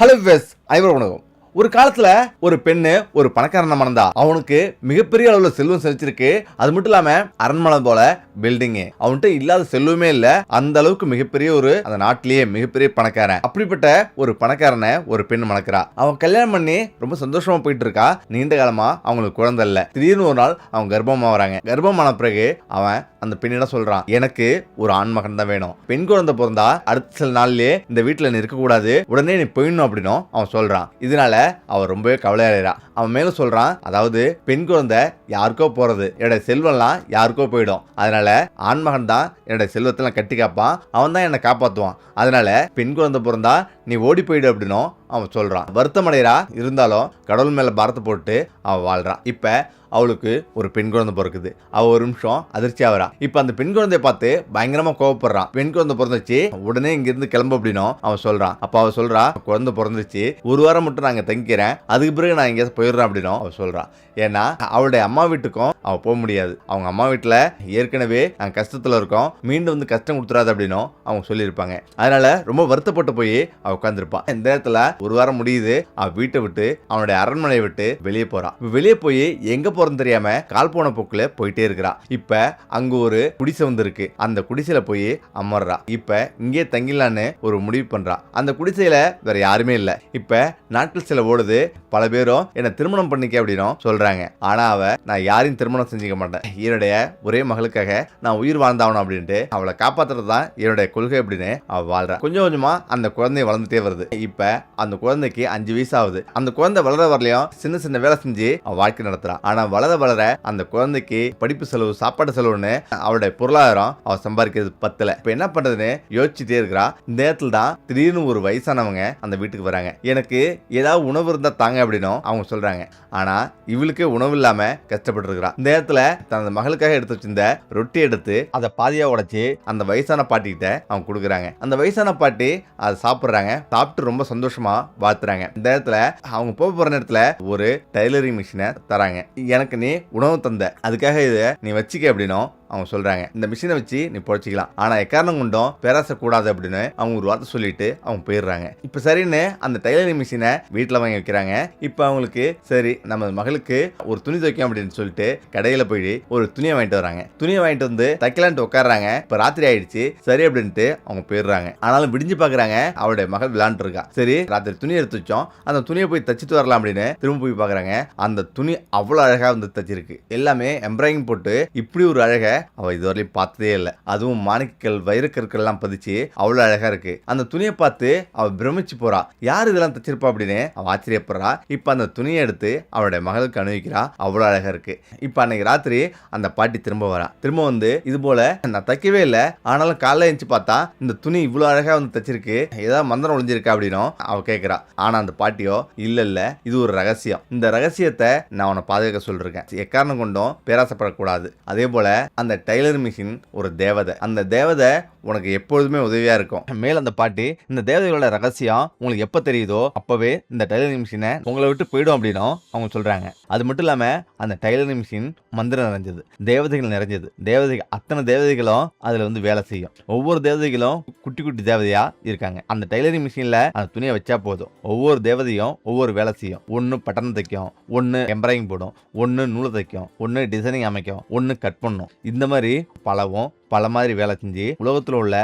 Hello வெஸ் ஐவர் வணக்கம். ஒரு காலத்துல ஒரு பெண்ணு ஒரு பணக்காரன மணந்தா. அவனுக்கு மிகப்பெரிய அளவுல செல்வம் செலுத்திருக்கு அது மட்டும் இல்லாம அரண்மனை போல பில்டிங்கு அவன்கிட்ட இல்லாத செல்வமே இல்ல. அந்த அளவுக்கு மிகப்பெரிய ஒரு அந்த நாட்டிலேயே மிகப்பெரிய பணக்காரன். அப்படிப்பட்ட ஒரு பணக்காரனை ஒரு பெண் மணக்கிறா. அவன் கல்யாணம் பண்ணி ரொம்ப சந்தோஷமா போயிட்டு இருக்கா நீண்ட காலமா அவங்களுக்கு குழந்தை இல்ல. திடீர்னு ஒரு நாள் அவன் கர்ப்பமா வராங்க கர்ப்பமான பிறகு அவன் அந்த பெண்ணிடம் சொல்றான் எனக்கு ஒரு ஆண் மகன் தான் வேணும். பெண் குழந்தை பிறந்தா அடுத்த சில நாள்லயே இந்த வீட்டுல நீ இருக்கக்கூடாது. உடனே நீ போயிடணும் அப்படின்னும் அவன் சொல்றான். இதனால அவர் ரொம்பவே கவலையாகிறார் அவன் மேலும் சொல்றான் அதாவது பெண் குழந்தை யாருக்கோ போறது என்னோட செல்வம்லாம் யாருக்கோ போயிடும். அதனால ஆண்மகன் தான் என்னோட செல்வத்தெல்லாம் கட்டி காப்பான் அவன் தான் என்னை காப்பாற்றுவான் அதனால பெண் குழந்தை பிறந்தா நீ ஓடி போயிடு அப்படின்னும் அவன் சொல்றான். வருத்தமடைகிறா இருந்தாலும் கடவுள் மேல பாரத்தை போட்டு அவன் வாழ்றான். இப்ப அவளுக்கு ஒரு பெண் குழந்தை பிறக்குது. அவ ஒரு நிமிஷம் அதிர்ச்சி ஆகிறா. இப்ப அந்த பெண் குழந்தைய பார்த்து பயங்கரமா கோவப்படுறான். பெண் குழந்தை பிறந்துச்சு உடனே இங்க இருந்து கிளம்பு அப்படின்னும் அவன் சொல்றான். அப்ப அவள் சொல்றா குழந்தை பிறந்துச்சு ஒரு வாரம் மட்டும் நான் தங்கிக்கிறேன். அதுக்கு பிறகு நான் எங்கேயாவது போயிடுறேன் அப்படின்னும் அவள் சொல்கிறான் ஏன்னா அவளுடைய அம்மா வீட்டுக்கும் அவள் போக முடியாது. அவங்க அம்மா வீட்டுல ஏற்கனவே நாங்கள் கஷ்டத்துல இருக்கோம். மீண்டும் வந்து கஷ்டம் கொடுத்துறாது அப்படின்னும் அவங்க சொல்லியிருப்பாங்க. அதனால ரொம்ப வருத்தப்பட்டு போய் அவள் உட்காந்துருப்பான் இந்த நேரத்துல ஒரு வாரம் முடியுது. அவள் வீட்டை விட்டு அவனுடைய அரண்மனையை விட்டு வெளியே போகிறான் வெளியே போய் எங்க போகிறோன்னு தெரியாம கால் போன போக்குல போயிட்டே இருக்கிறான் இப்ப அங்க ஒரு குடிசை வந்துருக்கு. அந்த குடிசையில போய் அமர்றா. இப்ப இங்கே தங்கிடலான்னு ஒரு முடிவு பண்றா. அந்த குடிசையில வேற யாருமே இல்லை. இப்ப நாட்கள் சில ஓடுது பல பேரும் என்ன திருமணம் பண்ணிக்க அப்படின்னும் சொல்றாங்க. ஆனா அவ நான் யாரையும் திருமணம் செஞ்சுக்க மாட்டேன். என்னுடைய ஒரே மகளுக்காக நான் உயிர் வாழ்ந்தாவணும் அப்படின்ட்டு அவளை காப்பாத்துறது தான் என்னுடைய கொள்கை அப்படின்னு அவ வாழ்றா. கொஞ்சம் கொஞ்சமா அந்த குழந்தை வளர்ந்துட்டே வருது. இப்ப அந்த குழந்தைக்கு அஞ்சு வயசு ஆகுது. அந்த குழந்தை வளர வரலையும் சின்ன சின்ன வேலை செஞ்சு அவ வாழ்க்கை நடத்துறா. ஆனா வளர வளர அந்த குழந்தைக்கு படிப்பு செலவு சாப்பாடு செலவுன்னு அவளுடைய பொருளாதாரம் அவ சம்பாதிக்கிறது பத்தல. இப்ப என்ன பண்றதுன்னு யோசிச்சுட்டே இருக்கிறா. இந்த நேரத்துல தான் திடீர்னு ஒரு வயசானவங்க அந்த வீட்டுக்கு வராங்க. எனக்கு ஏதாவது உணவு இருந்தா தாங்க அப்படின்னும் அவங்க சொல்றாங்க. ஆனால் இவளுக்கு உணவு இல்லாமல் கஷ்டப்பட்டுருக்கிறா. இந்த நேரத்தில் தனது மகளுக்காக எடுத்து வச்சிருந்த ரொட்டி எடுத்து அதை பாதியாக உடைச்சி அந்த வயசான பாட்டிகிட்ட அவங்க கொடுக்குறாங்க. அந்த வயசான பாட்டி அதை சாப்பிட்றாங்க. சாப்பிட்டு ரொம்ப சந்தோஷமாக வாழ்த்துறாங்க. இந்த நேரத்தில் அவங்க போக போகிற நேரத்தில் ஒரு டைலரிங் மிஷினை தராங்க. எனக்கு நீ உணவு தந்த. அதுக்காக இதை நீ வச்சுக்க அப்படின்னும் அவங்க சொல்றாங்க இந்த மிஷினை வச்சு நீ பொழைச்சிக்கலாம். ஆனா எக்காரணம் கொண்டும் பேராச கூடாது அப்படின்னு அவங்க ஒரு வார்த்தை சொல்லிட்டு அவங்க போயிடுறாங்க. இப்ப சரின்னு அந்த டைலரிங் மிஷினை வீட்டுல வாங்கி வைக்கிறாங்க. இப்ப அவங்களுக்கு சரி நம்ம மகளுக்கு ஒரு துணி துவைக்கும் அப்படின்னு சொல்லிட்டு கடையில போய் ஒரு துணியை வாங்கிட்டு வராங்க. துணியை வாங்கிட்டு வந்து தைக்கலான்ட்டு உட்காடுறாங்க இப்ப ராத்திரி ஆயிடுச்சு. சரி அப்படின்ட்டு அவங்க போயிடுறாங்க. ஆனாலும் விடிஞ்சு பாக்குறாங்க அவருடைய மகள் விளையாண்டு இருக்கா. சரி ராத்திரி துணி எடுத்து வச்சோம். அந்த துணியை போய் தச்சுட்டு வரலாம் அப்படின்னு திரும்ப போய் பாக்குறாங்க. அந்த துணி அவ்வளவு அழகா வந்து தச்சிருக்கு. எல்லாமே எம்ப்ராய்டிங் போட்டு இப்படி ஒரு அழகை அவள் இதுவரையும் பார்த்ததே இல்லை. அதுவும் மாணிக்கல் வைரக்கற்கள்லாம் பதிச்சு அவ்வளவு அழகா இருக்கு. அந்த துணியை பார்த்து அவள் பிரமிச்சு போறா. யார் இதெல்லாம் தச்சிருப்பா அப்படின்னு அவள் ஆச்சரியப்படுறா. இப்ப அந்த துணியை எடுத்து அவளுடைய மகளுக்கு அணிவிக்கிறா. அவ்வளவு அழகா இருக்கு. இப்ப அன்னைக்கு ராத்திரி அந்த பாட்டி திரும்ப வரா. திரும்ப வந்து இது போல நான் தைக்கவே இல்லை. ஆனாலும் காலைல எழுந்து பார்த்தா இந்த துணி இவ்வளவு அழகா வந்து தச்சிருக்கு. ஏதாவது மந்திரம் ஒழிஞ்சிருக்கா? அப்படின்னும் அவள் கேட்குறா ஆனா அந்த பாட்டியோ இல்லை இல்ல. இது ஒரு ரகசியம். இந்த ரகசியத்தை நான் உன்னை பாதுகாக்க சொல்லிருக்கேன். எக்காரணம் கொண்டும் பேராசப்படக்கூடாது. அதே போல அந்த அந்த டைலர் மிஷின் ஒரு தேவதை. அந்த தேவதை உனக்கு எப்பொழுதுமே உதவியா இருக்கும். மேல அந்த பாட்டி இந்த தேவதைகளோட ரகசியம் உங்களுக்கு எப்ப தெரியுதோ அப்பவே இந்த டைலரிங் மிஷினை உங்களை விட்டு போயிடும் அப்படின்னும் அவங்க சொல்றாங்க. அது மட்டும் இல்லாம அந்த டைலரிங் மிஷின் மந்திரம் நிறைஞ்சது தேவதைகள் நிறைஞ்சது. தேவதைகள் அத்தனை தேவதைகளும் அதுல வந்து வேலை செய்யும். ஒவ்வொரு தேவதைகளும் குட்டி குட்டி தேவதையா இருக்காங்க. அந்த டைலரிங் மிஷின்ல அந்த துணியை வச்சா போதும். ஒவ்வொரு தேவதையும் ஒவ்வொரு வேலை செய்யும். ஒன்று பட்டணம் தைக்கும் ஒன்று எம்ப்ராயிங் போடும் ஒன்று நூலை தைக்கும் ஒன்று டிசைனிங் அமைக்கும் ஒன்று கட் பண்ணும். இந்த இந்த மாதிரி பழவும் பல மாதிரி வேலை செஞ்சு உலகத்தில் உள்ள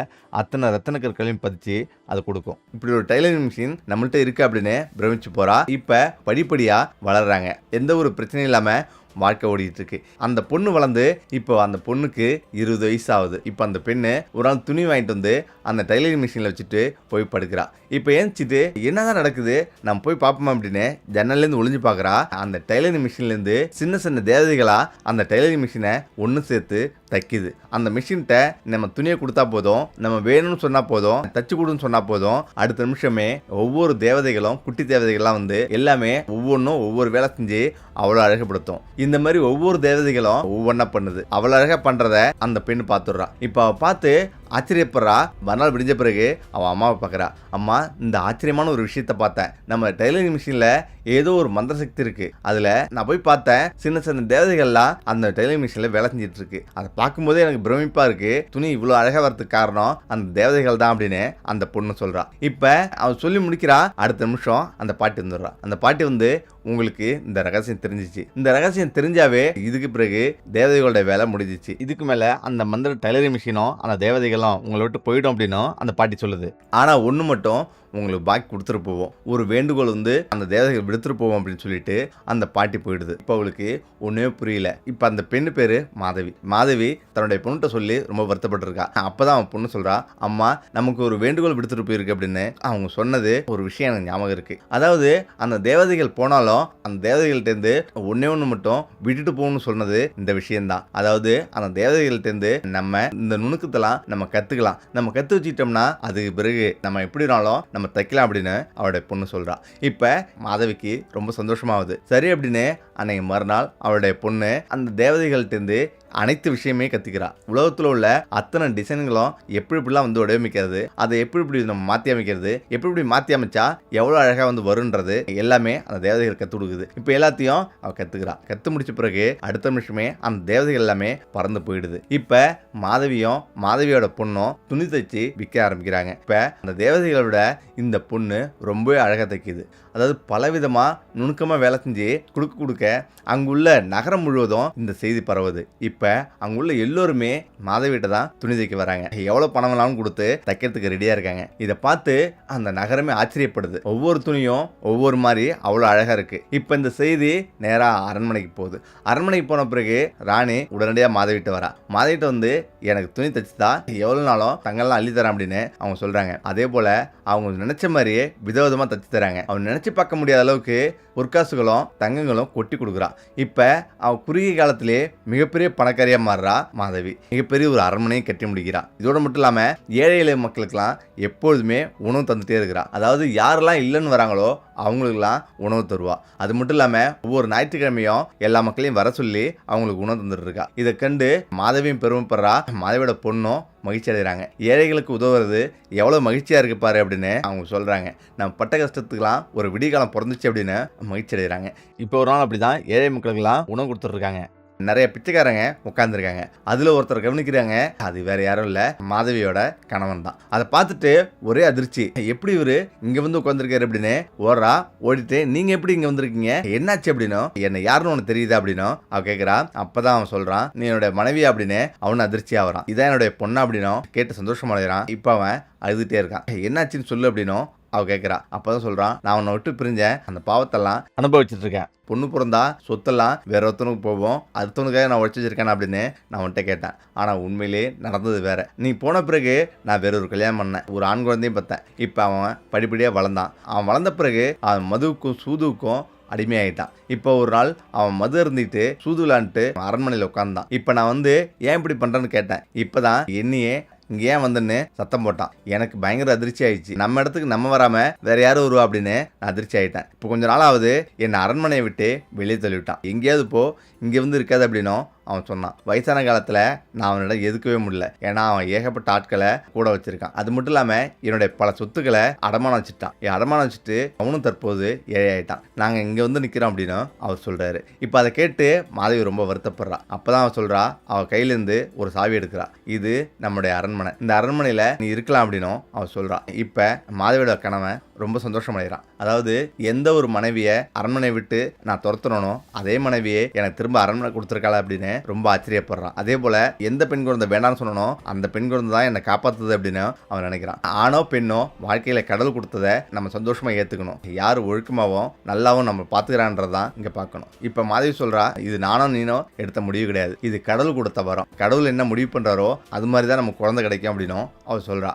அத்தனை ரத்தன கற்களையும் பதிச்சு அதை கொடுக்கும். இப்படி ஒரு டைலரிங் மிஷின் நம்மள்கிட்ட இருக்கு அப்படின்னு பிரமிச்சு போறா. இப்ப படிப்படியா வளர்றாங்க. எந்த ஒரு பிரச்சனையும் இல்லாம வாழ்க்கை ஓடிட்டு இருக்கு அந்த பொண்ணு வளர்ந்து இப்போ அந்த பொண்ணுக்கு இருபது வயசு ஆகுது இப்போ அந்த பெண்ணு ஒரு நாள் துணி வாங்கிட்டு வந்து அந்த டைலரிங் மிஷினில் வச்சுட்டு போய் படுக்கிறா. இப்போ ஏந்திச்சிட்டு என்னதான் நடக்குது? நம்ம போய் பார்ப்போம்? அப்படின்னு ஜன்னல்லேருந்து ஒளிஞ்சு பார்க்குறா. அந்த டைலரிங் மிஷின்லேருந்து சின்ன சின்ன தேவதைகளாக அந்த டைலரிங் மிஷினை ஒன்று சேர்த்து தைக்குது. அந்த மிஷின்கிட்ட நம்ம துணியை கொடுத்தா போதும் நம்ம வேணும்னு சொன்னா போதும் தச்சு கொடுன்னு சொன்னா போதும் அடுத்த நிமிஷமே ஒவ்வொரு தேவதைகளும் குட்டி தேவதைகள்லாம் வந்து எல்லாமே ஒவ்வொன்றும் ஒவ்வொரு வேலை செஞ்சு அவ்வளோ அழகுபடுத்தும். இந்த மாதிரி ஒவ்வொரு தேவதைகளும் ஒவ்வொன்றா பண்ணுது. அவ்வளோ அழகாக பண்ணுறத அந்த பெண் பார்த்துடுறா இப்போ பார்த்து ஆச்சரியப்படுறா. மறுநாள் விடிஞ்ச பிறகு அவன் அம்மாவை பார்க்குறா. அம்மா இந்த ஆச்சரியமான ஒரு விஷயத்த பார்த்தேன். நம்ம டெய்லரிங் மிஷினில் ஏதோ ஒரு மந்திர சக்தி இருக்கு. அதில் நான் போய் பார்த்தேன். சின்ன சின்ன தேவதைகள்லாம் அந்த டெய்லரிங் மிஷினில் வேலை செஞ்சுட்டு இருக்கு. அதை பார்க்கும்போதே எனக்கு பிரமிப்பாக இருக்கு. துணி இவ்வளோ அழகாக வரதுக்கு காரணம் அந்த தேவதைகள் தான் அப்படின்னு அந்த பொண்ணு சொல்றா. இப்போ அவன் சொல்லி முடிக்கிறா. அடுத்த நிமிஷம் அந்த பாட்டி வந்துடுறா. அந்த பாட்டி வந்து உங்களுக்கு இந்த ரகசியம் தெரிஞ்சிச்சு. இந்த ரகசியம் தெரிஞ்சாவே இதுக்கு பிறகு தேவதைகளோட வேலை முடிஞ்சிச்சு. இதுக்கு மேல அந்த மந்திர டைலரிங் மிஷினும் அந்த தேவதைகளும் உங்களை விட்டு போயிடும் அப்படின்னும் அந்த பாட்டி சொல்லுது. ஆனா ஒன்று மட்டும் உங்களுக்கு பாக்கி கொடுத்துட்டு போவோம். ஒரு வேண்டுகோள் வந்து அந்த தேவதைகள் விடுத்துட்டு போவோம் அப்படின்னு சொல்லிட்டு அந்த பாட்டி போயிடுது. இப்போ அவளுக்கு ஒன்றுமே புரியல. இப்போ அந்த பெண்ணு பேர் மாதவி. மாதவி தன்னுடைய பொண்ணுகிட்ட சொல்லி ரொம்ப வருத்தப்பட்டிருக்கா. அப்பதான் அவன் பொண்ணு சொல்றா அம்மா நமக்கு ஒரு வேண்டுகோள் விடுத்துட்டு போயிருக்கு அப்படின்னு அவங்க சொன்னது ஒரு விஷயம் எனக்கு ஞாபகம் இருக்கு. அதாவது அந்த தேவதைகள் போனாலும் அந்த தேவதைகள்ட்டேருந்து ஒன்னே ஒன்று மட்டும் விட்டுட்டு போகணும்னு சொன்னது இந்த விஷயம்தான் அதாவது அந்த தேவதைகள்ட்டேருந்து நம்ம இந்த நுணுக்கத்தெல்லாம் நம்ம கற்றுக்கலாம் நம்ம கற்று வச்சுட்டோம்னா அதுக்கு பிறகு நம்ம எப்படினாலும் நம்ம தைக்கலாம் அப்படின்னு அவளுடைய பொண்ணு சொல்கிறான் இப்போ மாதவிக்கு ரொம்ப சந்தோஷமாகுது. சரி அப்படின்னு அன்னைக்கு மறுநாள் அவளுடைய பொண்ணு அந்த தேவதைகள்ட்டேருந்து அனைத்து விஷயமே கற்றுக்கிறா உலகத்தில் உள்ள அத்தனை டிசைன்களும் எப்படி இப்படிலாம் வந்து வடிவமைக்கிறது அதை எப்படி இப்படி நம்ம மாற்றி அமைக்கிறது எப்படி இப்படி மாற்றி அமைச்சா எவ்வளோ அழகாக வந்து வருன்றது எல்லாமே அந்த தேவதைகள் கற்றுக் கொடுக்குது. இப்போ எல்லாத்தையும் அவள் கற்றுக்கிறா கற்று முடிச்ச பிறகு அடுத்த நிமிஷமே அந்த தேவதைகள் எல்லாமே பறந்து போயிடுது. இப்போ மாதவியும் மாதவியோட பொண்ணும் துணி தைச்சு விற்க ஆரம்பிக்கிறாங்க. இப்போ அந்த தேவதைகளோட இந்த பொண்ணு ரொம்பவே அழகாக தைக்குது. அதாவது பலவிதமாக நுணுக்கமாக வேலை செஞ்சு கொடுக்க கொடுக்க அங்குள்ள நகரம் முழுவதும் இந்த செய்தி பரவுது. இப்போ அங்குள்ள எல்லோருமே மாதவிட்ட தான் துணி தைக்க வராங்க. எவ்வளோ பணம் வேணாலும் கொடுத்து தைக்கிறதுக்கு ரெடியாக இருக்காங்க. இதை பார்த்து அந்த நகரமே ஆச்சரியப்படுது. ஒவ்வொரு துணியும் ஒவ்வொரு மாதிரி அவ்வளோ அழகாக இருக்குது இப்போ இந்த செய்தி நேராக அரண்மனைக்கு போகுது. அரண்மனைக்கு போன பிறகு ராணி உடனடியாக மாதவிட்ட வரா. மாதவிட்ட வந்து எனக்கு துணி தைச்சுதா? எவ்வளோ நாளும் தங்கெல்லாம் அள்ளி தரேன் அப்படின்னு அவங்க சொல்கிறாங்க அதே போல் அவங்க நினச்ச மாதிரியே விதவிதமாக தச்சு தராங்க. அவன் நினச்ச பார்க்க முடியாத அளவுக்கு பொற்காசுகளும் தங்கங்களும் கொட்டி கொடுக்குறான் இப்போ அவன் குறுகிய காலத்திலே மிகப்பெரிய பணக்காரியாக மாறுறா மாதவி. மிகப்பெரிய ஒரு அரண்மனையும் கட்டி முடிக்கிறான் இதோட மட்டும் இல்லாமல் ஏழை இளைய மக்களுக்கெல்லாம் எப்பொழுதுமே உணவு தந்துட்டே இருக்கிறான் அதாவது யாரெல்லாம் இல்லைன்னு வராங்களோ அவங்களுக்கெல்லாம் உணவு தருவா. அது மட்டும் இல்லாமல் ஒவ்வொரு ஞாயிற்றுக்கிழமையும் எல்லா மக்களையும் வர சொல்லி அவங்களுக்கு உணவு தந்துட்டு இருக்கா. இதை கண்டு மாதவியும் பெருமைப்படுறா. மாதவியோட பொண்ணும் மகிழ்ச்சி அடைகிறாங்க. ஏழைகளுக்கு உதவுறது எவ்வளோ மகிழ்ச்சியாக இருக்கு பாரு அப்படின்னு அவங்க சொல்கிறாங்க நம்ம பட்ட கஷ்டத்துக்கெலாம் ஒரு விடிகாலம் பிறந்துச்சு அப்படின்னு மகிழ்ச்சி அடைகிறாங்க. இப்போ ஒரு நாள் அப்படி தான் ஏழை மக்களுக்கெல்லாம் உணவு கொடுத்துட்ருக்காங்க நிறைய பிச்சைக்காரங்க உட்காந்துருக்காங்க அதில் ஒருத்தர் கவனிக்கிறாங்க. அது வேற யாரும் இல்லை. மாதவியோட கணவன் தான். அதை பார்த்துட்டு ஒரே அதிர்ச்சி. எப்படி இவரு இங்கே வந்து உட்காந்துருக்காரு அப்படின்னு? ஓடுறா ஓடிட்டு நீங்கள் எப்படி இங்கே வந்திருக்கீங்க? என்னாச்சு அப்படின்னும் என்ன யாருன்னு உனக்கு தெரியுதா? அப்படின்னோ அவன் கேட்குறா அப்பதான் அவன் சொல்கிறான் நீ என்னோட மனைவி அப்படின்னு அவனு அதிர்ச்சி ஆகிறான் இதான் என்னுடைய பொண்ணு? அப்படின்னும் கேட்டு சந்தோஷம் அடைகிறான் இப்போ அவன் அழுதுகிட்டே இருக்கான். என்னாச்சுன்னு சொல்லு அப்படின்னும் அவ கேட்குறா அப்பதான் சொல்றான் நான் உன்னை விட்டு பிரிஞ்சேன். அந்த பாவத்தெல்லாம் அனுபவிச்சுட்டு இருக்கேன் பொண்ணு பிறந்தா சொத்தெல்லாம் வேற ஒருத்தனுக்கு போவோம் அடுத்தவனுக்காக நான் உழைச்சி வச்சிருக்கேன் அப்படின்னு நான் உன்கிட்ட கேட்டேன். ஆனால் உண்மையிலே நடந்தது வேற. நீ போன பிறகு நான் வேற ஒரு கல்யாணம் பண்ணேன். ஒரு ஆண் குழந்தையும் பார்த்தேன் இப்போ அவன் படிப்படியாக வளர்ந்தான். அவன் வளர்ந்த பிறகு அவன் மதுவுக்கும் சூதுவுக்கும் அடிமையாயிட்டான். இப்போ ஒரு நாள் அவன் மது இருந்துட்டு சூது விளாண்டுட்டு அரண்மனையில் உட்காந்தான் இப்போ நான் வந்து ஏன் இப்படி பண்ணுறேன்னு கேட்டேன். இப்போதான் என்னையே இங்கே ஏன் வந்தேன்னு சத்தம் போட்டான். எனக்கு பயங்கர அதிர்ச்சி ஆயிடுச்சு. நம்ம இடத்துக்கு நம்ம வராம வேற யாரும் வருவா அப்படின்னு நான் அதிர்ச்சி ஆயிட்டேன். இப்போ கொஞ்ச நாள் ஆகுது என்னை அரண்மனையை விட்டு வெளியே தள்ளிவிட்டான். எங்கேயாவது போ இங்கே வந்து இருக்காது அப்படின்னும் அவன் சொன்னான். வயசான காலத்தில் நான் அவனிடம் எதுக்கவே முடியல. ஏன்னா அவன் ஏகப்பட்ட ஆட்களை கூட வச்சிருக்கான். அது மட்டும் இல்லாமல் என்னுடைய பல சொத்துக்களை அடமானம் வச்சுட்டான். என் அடமானம் வச்சுட்டு அவனும் தற்போது ஏழையாயிட்டான் நாங்கள் இங்கே வந்து நிற்கிறோம் அப்படின்னு அவர் சொல்கிறாரு இப்போ அதை கேட்டு மாதவி ரொம்ப வருத்தப்படுறான் அப்போ தான் அவன் சொல்கிறா அவள் கையிலேருந்து ஒரு சாவி எடுக்கிறா. இது நம்முடைய அரண் அரண்மனை. இந்த அரண்மனையில் நீ இருக்கலாம் அப்படின்னும் அவன் சொல்கிறான் இப்போ மாதவியோட கணவன் ரொம்ப சந்தோஷம் அடைகிறான் அதாவது எந்த ஒரு மனைவியை அரண்மனை விட்டு நான் துரத்துறனோ அதே மனைவியை எனக்கு திரும்ப அரண்மனை கொடுத்துருக்காள அப்படின்னு ரொம்ப ஆச்சரியப்படுறான். அதே போல் எந்த பெண் குழந்தை வேண்டாம்னு சொன்னனோ அந்த பெண் குழந்தை தான் என்னை காப்பாற்றுது அப்படின்னு அவன் நினைக்கிறான். ஆணோ பெண்ணோ வாழ்க்கையில் கடல் கொடுத்ததை நம்ம சந்தோஷமாக ஏற்றுக்கணும் யார் ஒழுக்கமாகவும் நல்லாவும் நம்ம பார்த்துக்கிறான்றதான் இங்கே பார்க்கணும் இப்போ மாதவி சொல்கிறா இது நானோ நீனோ எடுத்த முடிவு கிடையாது. இது கடவுள் கொடுத்த வரம். கடவுள் என்ன முடிவு பண்ணுறாரோ அது மாதிரி தான் நம்ம குழந்தை கிடைக்கும் அப்படின்னும் அவள் சொல்கிறா